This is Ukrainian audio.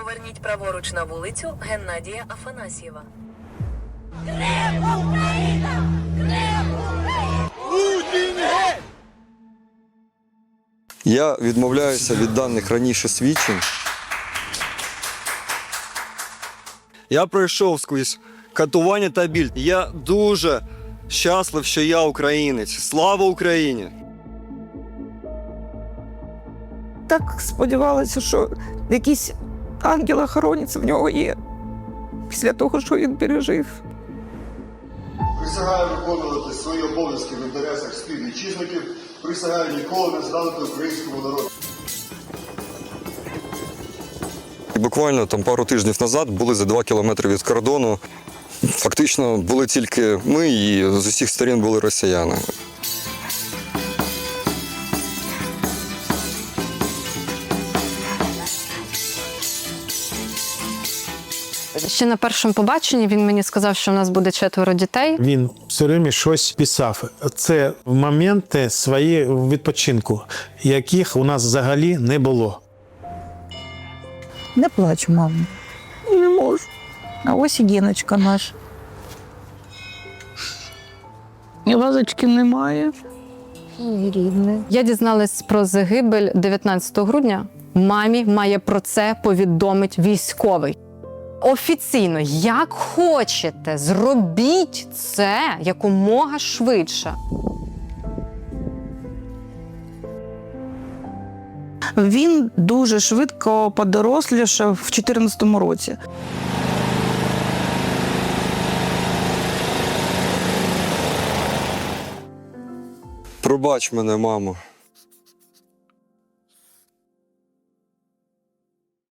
Поверніть праворуч на вулицю Геннадія Афанасьєва. Я відмовляюся від даних раніше свідчень. Я пройшов скрізь катування та біль. Я дуже щаслив, що я українець. Слава Україні! Так сподівалася, що якийсь ангел-охоронець в нього є після того, що він пережив. Присягаю виконувати свої обов'язки в інтересах співвітчизників. Присягаю ніколи не зрадити українському народу. Буквально там пару тижнів назад були за два кілометри від кордону. Фактично були тільки ми, і з усіх сторін були росіяни. Ще на першому побаченні він мені сказав, що у нас буде четверо дітей. Він все время щось писав. Це моменти свої відпочинку, яких у нас взагалі не було. Не плач, мамо. Не можу. А ось і Гіночка наш. І вазочки немає. Рідний. Я дізналась про загибель 19 грудня. Мамі має про це повідомити військовий. Офіційно, як хочете, зробіть це якомога швидше. Він дуже швидко подорослішав в 2014 році. Пробач мене, мамо.